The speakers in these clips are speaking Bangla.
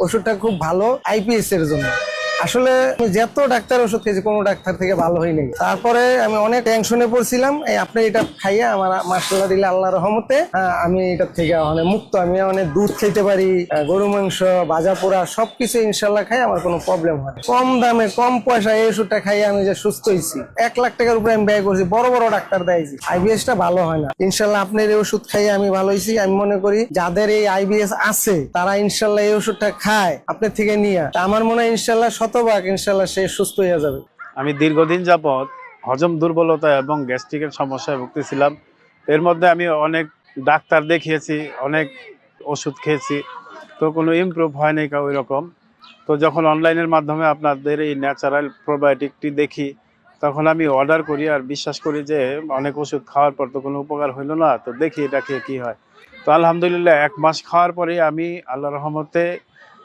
ওষুধটা খুব ভালো আইপিএস এর জন্য। আসলে আমি যত ডাক্তার ওষুধ খেয়েছি, কোনো ডাক্তার থেকে ভালো হয়নি। তারপরে আমি অনেক টেনশনে পড়ছিলাম, এই আপনি এটা খাইয়ে আমার মার্শাল্লাহ দিলে আল্লাহ রহমতে আমি এটার থেকে মানে মুক্ত, আমি অনেক দুধ খেতে পারি গরু, মাংস ভাজা পোড়া, সবকিছু ইনশাল্লাহ খাই আমার কোনো প্রবলেম হয় কম দামে, কম পয়সায় এই ওষুধটা খাইয়ে আমি যে সুস্থ হয়েছি এক লাখ টাকার উপরে আমি ব্যয় করছি, বড় বড় ডাক্তার দেয়ছি আইবিএস টা ভালো হয় না। ইনশাল্লাহ আপনার এই ওষুধ খাইয়ে আমি ভালো হয়েছি আমি মনে করি যাদের এই আইবিএস আছে, তারা ইনশাল্লাহ এই ওষুধটা খায়, আপনার থেকে নিয়ে। আমার মনে হয় ইনশাল্লাহ শতভাগ ইনশাল্লাহ সে সুস্থ হয়ে যাবে। আমি দীর্ঘদিন যাবৎ হজম দুর্বলতা এবং গ্যাস্ট্রিকের সমস্যায় ভুগতেছিলাম। এর মধ্যে আমি অনেক ডাক্তার দেখিয়েছি, অনেক ওষুধ খেয়েছি, তো কোনো ইমপ্রুভ হয়নি ওই রকম তো যখন অনলাইনের মাধ্যমে আপনাদের এই ন্যাচারাল প্রোবায়োটিকটি দেখি, তখন আমি অর্ডার করি আর বিশ্বাস করি যে অনেক ওষুধ খাওয়ার পর তো কোনো উপকার হইল না, তো দেখি এটা খেয়ে কী হয়। তো আলহামদুলিল্লাহ, এক মাস খাওয়ার পরে আমি আল্লাহ রহমতে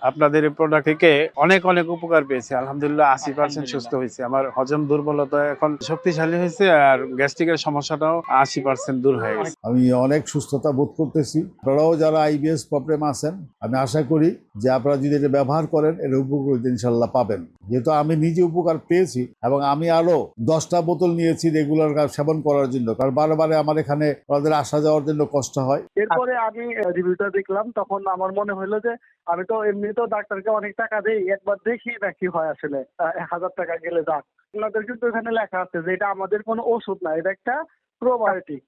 আপনাদের এই প্রোডাক্ট থেকে অনেক অনেক উপকার পেয়েছি। আলহামদুলিল্লাহ আশি পার্সেন্ট সুস্থ হয়েছে। আমার হজম দুর্বলতা এখন শক্তিশালী হয়েছে আর গ্যাস্ট্রিকের সমস্যাটাও আশি পার্সেন্ট দূর হয়ে গেছে। আমি অনেক সুস্থতা বোধ করতেছি। আপনারাও যারা আইবিএস প্রবলেম আছেন আমি আশা করি যে আপনারা যদি এটা ব্যবহার করেন এর উপকৃত ইনশাল্লাহ পাবেন। যেহেতু আমি নিজে উপকার পেয়েছি এবং আমি আরও দশটা বোতল নিয়েছি রেগুলার সেবন করার জন্য কারণ বারে বারে আমার এখানে ওদের আসা যাওয়ার জন্য কষ্ট হয়। এরপরে আমি রিভিউটা দেখলাম তখন আমার মনে হলো যে আমি তো এমনিতেও ডাক্তারকে অনেক টাকা দেই একবার দেখি না কি হয় আসলে এক হাজার টাকা গেলে যাক। আপনাদের কিন্তু এখানে লেখা আছে যে এটা আমাদের কোনো ওষুধ না এটা একটা প্রোবায়োটিক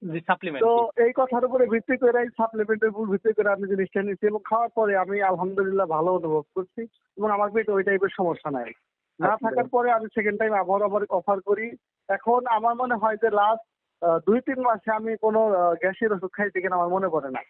তো এই কথার উপরে ভিত্তি করে এই সাপ্লিমেন্টের উপর ভিত্তি করে আমি জিনিসটা নিচ্ছি এবং খাওয়ার পরে আমি আলহামদুলিল্লাহ ভালো অনুভব করছি এবং আমার পেটে ওই টাইপের সমস্যা নাই। না থাকার পরে আমি সেকেন্ড টাইম আবার আবার অফার করি। এখন আমার মনে হয় যে লাস্ট দুই তিন মাসে আমি কোনো গ্যাসের ওষুধ খাইছি কিনা আমার মনে পড়ে না।